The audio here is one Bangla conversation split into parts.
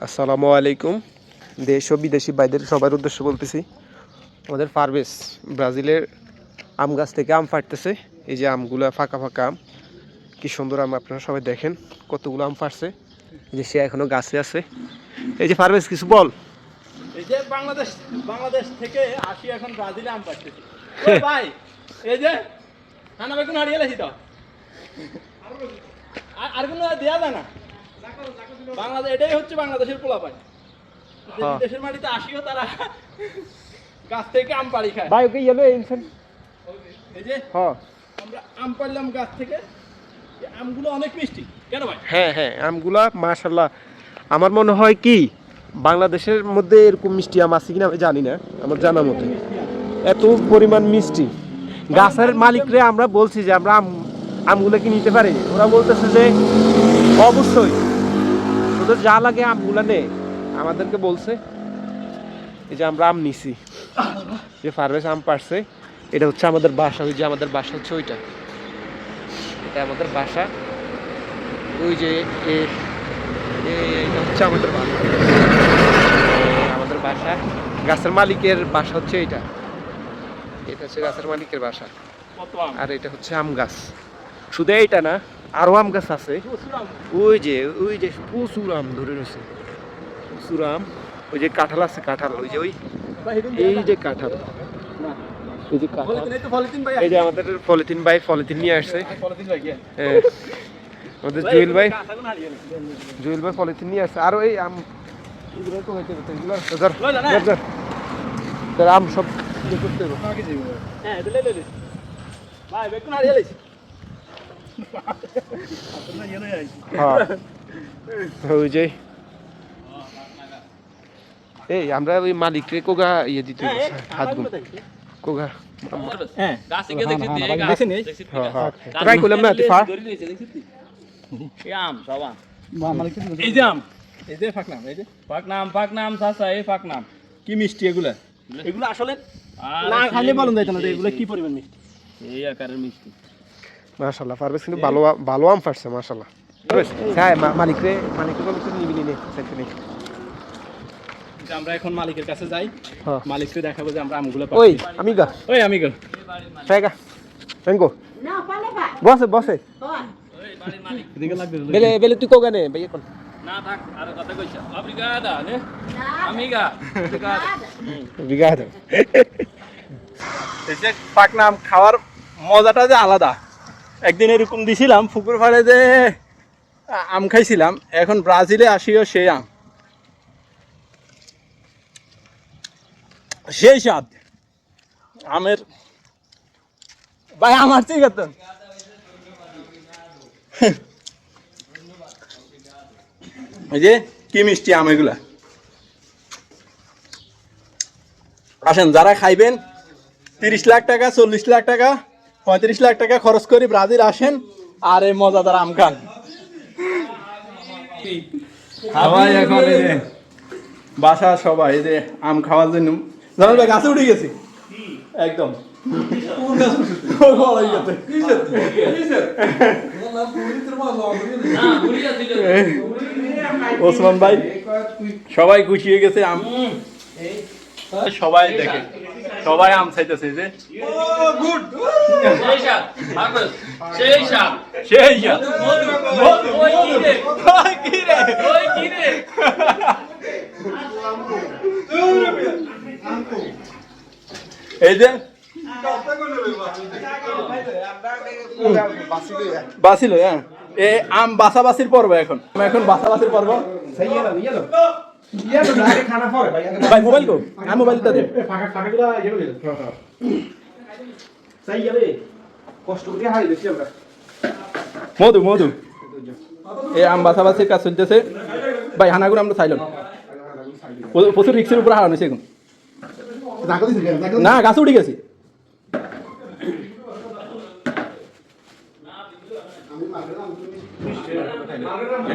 আসসালামু আলাইকুম। দেশ ও বিদেশি ভাইদের সবার উদ্দেশ্য বলতেছি, আমাদের পারভেজ ব্রাজিলের আম গাছ থেকে আম ফাটতেছে। এই যে আমগুলো ফাঁকা ফাঁকা আম, কি সুন্দর আম, আপনারা সবাই দেখেন কতগুলো আম ফাটছে। যে সে এখনও গাছে আছে। এই যে পারভেজ কিছু বল। এই যে বাংলাদেশ বাংলাদেশ থেকে আসি এখন ব্রাজিলে আম পাচ্ছি ভাই, এই যে খানা বেগুন হারিয়ে লেছি তো? আর- কোনো দেয়া যায় না। বাংলাদেশ এটাই হচ্ছে বাংলাদেশের হ্যাঁ। দেশের মাটিতে আসিও তারা গাছ থেকে আম পাড়ি খায়। ভাই ওকে ইয়েলো ইনসেন এই যে হ্যাঁ। আমরা আম পাড়লাম গাছ থেকে। আমগুলো অনেক মিষ্টি। কেন ভাই? হ্যাঁ হ্যাঁ আমগুলা মাশাল্লাহ আমার মনে হয় কি বাংলাদেশের মধ্যে এরকম মিষ্টি আম আছে কিনা আমি জানি না আমার জানা মতে। এত পরিমাণ মিষ্টি। গাছের মালিকরে আমরা বলছি যে আমরা আম আমগুলো কি নিতে পারি? ওরা বলতেছে যে অবশ্যই। তোদের যা লাগে আমগুলা নে। আমাদেরকে বলছে এই যে আমরা আম নিছি। যে ফার্মেস আম পারছে এটা হচ্ছে আমাদের বাসা ওই যে আমাদের বাসা হচ্ছে ওইটা। এটা আমাদের বাসা। ওই যে এটা হচ্ছে আমাদের বাসা। আমাদের বাসা। গাছের মালিকের বাসা হচ্ছে এইটা। এটা হচ্ছে গাছের মালিকের বাসা। আর এটা হচ্ছে আম গাছ। শুধু এইটা না আরও আম গাছ আছে ওই যে ওই যে প্রচুর আম ধরে রয়েছে প্রচুর আম ওই যে কাঁঠাল আছে কাঁঠাল ওই যে ওই এই যে কাঁঠাল। এই যে কাঁঠাল এই যে আমাদের পলিথিন ভাই পলিথিন নিয়ে আসছে এ, আমাদের জুয়েল ভাই। জুয়েল ভাই পলিথিন নিয়ে আসছে আর এই আম এগুলো আম সব করতে হবে। হ্যাঁ। ভাই, লেছি। হ্যাঁ ওই যে। এই আমরা ওই কোগা ইয়ে দিতে হ্যাঁ, কাঁচাগুলো দেখি। কোগা? হ্যাঁ, হ্যাঁ, হ্যাঁ। হ্যাঁ ট্রাই করলাম না তুই ফার? এই যে আম, এই যে ফাঁকনাম, এই যে। এই কি মিষ্টি এগুলা? এগুলো আসলে না খাইলে বলুন যাইতো না এগুলো কি পরিমাণ মিষ্টি? এই আকারের মিষ্টি। মাশাআল্লাহ পারবে কিন্তু ভালো ভালো আম ফাটছে মাশাআল্লাহ। হ্যাঁ মা- মালিকরে মালিকরে বলছে নিবি নে সেটা নেই আমরা এখন মালিকের কাছে যাই হ্যাঁ। মালিককে দেখাবো যে আমরা আমগুলো ওই পাচ্ছি। ওই আমি গো pega vengo Não, fala, vai. বসে বসে। Olha. ওই বাড়ির মালিক। এদিকে লাগবে বেলে। বেলে তুই কোগা নে ভাই এখন। না থাক, আরও কথা কইছা। এই যে পাকনাম খাওয়ার মজাটা যে আলাদা। একদিন এরকম দিছিলাম পুকুর পাড়ে যে আম খাইছিলাম, এখন ব্রাজিলে আসিও সেই আম। সেই স্বাদ। আমের ভাই, আমার ঠিক আছে এই যে কি মিষ্টি আম এগুলা। আসেন, যারা খাইবেন, তিরিশ লাখ টাকা, চল্লিশ লাখ টাকা পঁয়ত্রিশ লাখ টাকা খরচ করে ব্রাজিল আসেন আর এই মজাদার আম খান সবাই এখন এই যে বাসা সবাই এই যে আম খাওয়ার জন্য জানাল ভাই গাছে উঠে গেছি একদম গলায় গেছে। না, ঘুরিয়া দিল। ওসমান ভাই সবাই খুশি হয়ে গেছে আম সবাই দেখে। সবাই আম চাইতেছে যে? এই যে। বাসিল হ্যাঁ। এ আম বাসা বাসির পর্ব এখন। এখন বাসা বাসির পর্ব ভাই মোবাইল কো। হ্যাঁ মোবাইলটা দে। কষ্ট করে হাই বেশি আমরা। মধু মধু। এই আম বাসা বাসির কাজ চলতেছে। ভাই হানাগুলো আমরা চাইলাম প্রচুর রিক্সের উপর হারানো এখন। না গাছে উঠে গেছি। আমি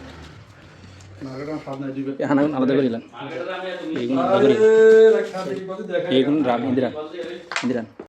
হ্যাঁ, হানাগুন আলাদা করে দিলাম। এইগুলো আলাদা করে এইগুলো রাখ ইন্দিরান ইন্দিরান